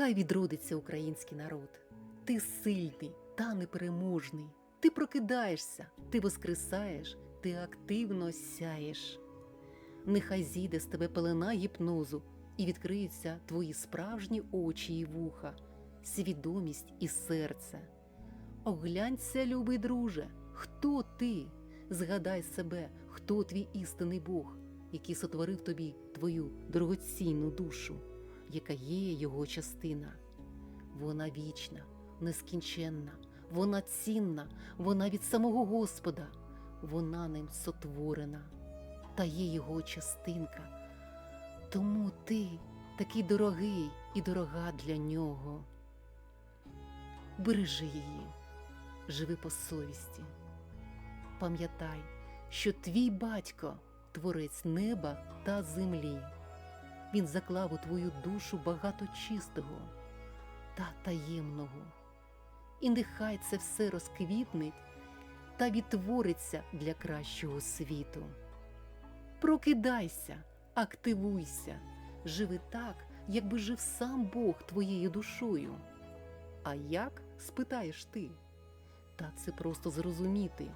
Нехай відродиться український народ. Ти сильний та непереможний. Ти прокидаєшся, ти воскресаєш, ти активно сяєш. Нехай зійде з тебе пелена гіпнозу і відкриються твої справжні очі і вуха, свідомість і серце. Оглянься, любий друже, хто ти? Згадай себе, хто твій істинний Бог, який сотворив тобі твою дорогоцінну душу, яка є його частина. Вона вічна, нескінченна, вона цінна, вона від самого Господа, вона ним сотворена, та є його частинка. Тому ти такий дорогий і дорога для нього. Бережи її, живи по совісті. Пам'ятай, що твій батько творець неба та землі. Він заклав у твою душу багато чистого та таємного. І нехай це все розквітне та відтвориться для кращого світу. Прокидайся, активуйся, живи так, якби жив сам Бог твоєю душою. А як спитаєш ти? Та це просто зрозуміти.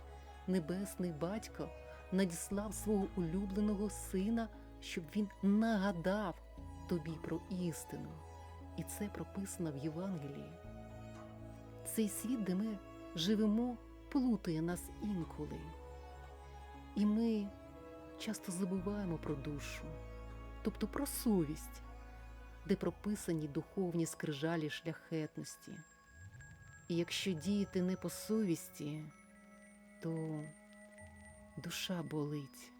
Небесний батько надіслав свого улюбленого сина, щоб він нагадав тобі про істину. І це прописано в Євангелії. Цей світ, де ми живемо, плутає нас інколи. І ми часто забуваємо про душу, тобто про совість, де прописані духовні скрижалі шляхетності. І якщо діяти не по совісті, то душа болить.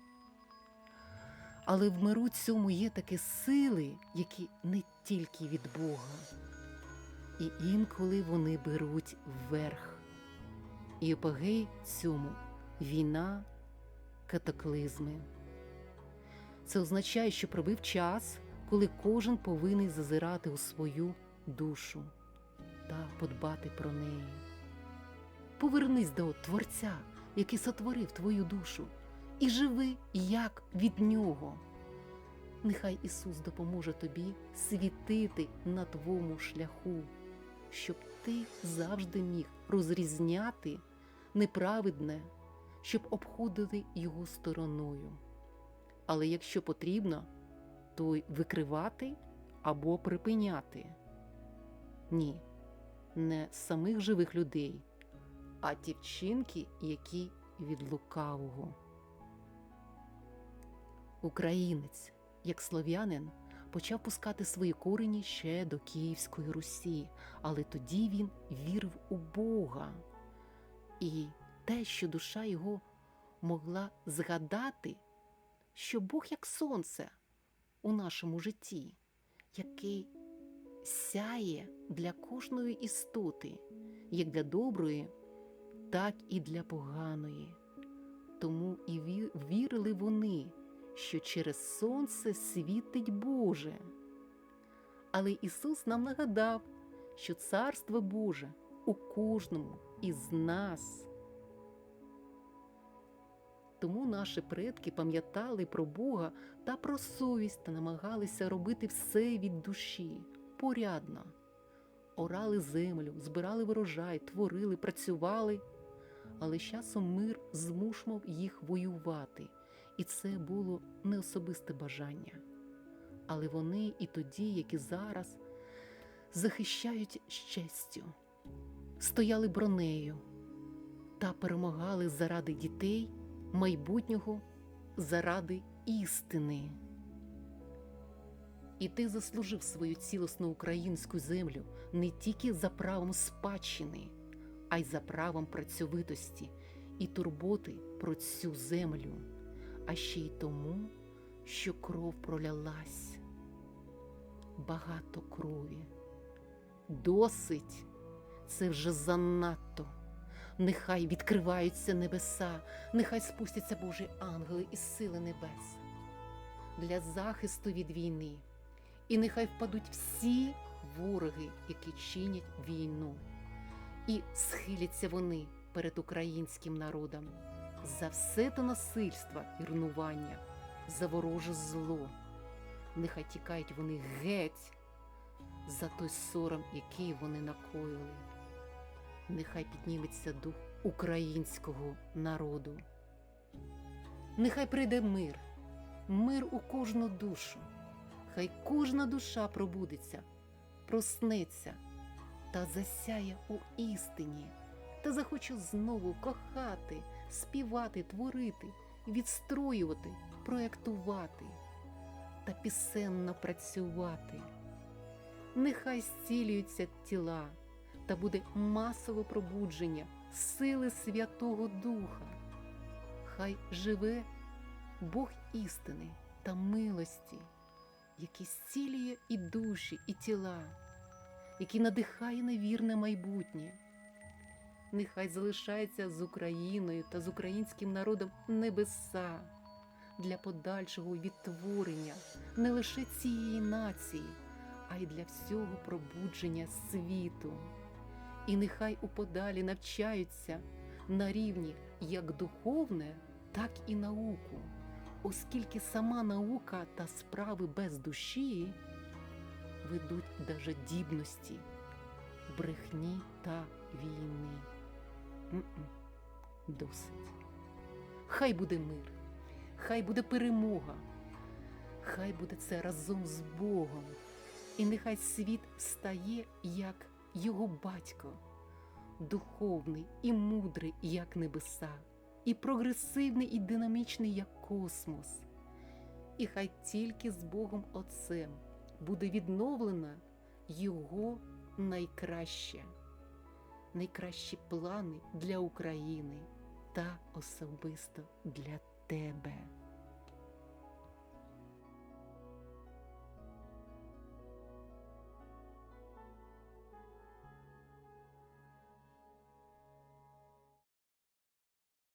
Але в миру цьому є такі сили, які не тільки від Бога, і інколи вони беруть вверх. І апогей цьому війна, катаклизми. Це означає, що пробив час, коли кожен повинен зазирати у свою душу та подбати про неї. Повернись до Творця, який сотворив твою душу, і живи як від Нього. Нехай Ісус допоможе тобі світити на твоєму шляху, щоб ти завжди міг розрізняти неправедне, щоб обходити його стороною. Але якщо потрібно, то й викривати або припиняти. Ні, не самих живих людей, а ті вчинки, які від лукавого. Українець, як слов'янин, почав пускати свої корені ще до Київської Русі, але тоді він вірив у Бога. І те, що душа його могла згадати, що Бог як сонце у нашому житті, який сяє для кожної істоти, як для доброї, так і для поганої. Тому і вірили вони, що через сонце світить Боже. Але Ісус нам нагадав, що Царство Боже у кожному із нас. Тому наші предки пам'ятали про Бога та про совість та намагалися робити все від душі порядно. Орали землю, збирали врожай, творили, працювали, але з часом мир змушував їх воювати, і це було не особисте бажання. Але вони і тоді, як і зараз, захищають з стояли бронею та перемагали заради дітей, майбутнього, заради істини. І ти заслужив свою цілісну українську землю не тільки за правом спадщини, а й за правом працьовитості і турботи про цю землю, а ще й тому, що кров пролялась. Багато крові. Досить, це вже занадто. Нехай відкриваються небеса, нехай спустяться Божі ангели із сили небес для захисту від війни. І нехай впадуть всі вороги, які чинять війну, і схиляться вони перед українським народом за все те насильство і руйнування, за вороже зло. Нехай тікають вони геть, за той сором, який вони накоїли. Нехай підніметься дух українського народу. Нехай прийде мир, мир у кожну душу. Хай кожна душа пробудеться, проснеться та засяє у істині, та захоче знову кохати, співати, творити, відстроювати, проєктувати та пісенно працювати. Нехай зцілюються тіла та буде масове пробудження сили Святого Духа. Хай живе Бог істини та милості, який зцілює і душі, і тіла, який надихає на вірне майбутнє. Нехай залишається з Україною та з українським народом небеса для подальшого відтворення не лише цієї нації, а й для всього пробудження світу. І нехай уподалі навчаються на рівні як духовне, так і науку, оскільки сама наука та справи без душі ведуть до жадібності, брехні та війни. Досить. Хай буде мир, хай буде перемога, хай буде це разом з Богом, і нехай світ стає як його батько, духовний і мудрий, як небеса, і прогресивний і динамічний, як космос. І хай тільки з Богом Отцем буде відновлено Його найкраще, найкращі плани для України та особисто для тебе.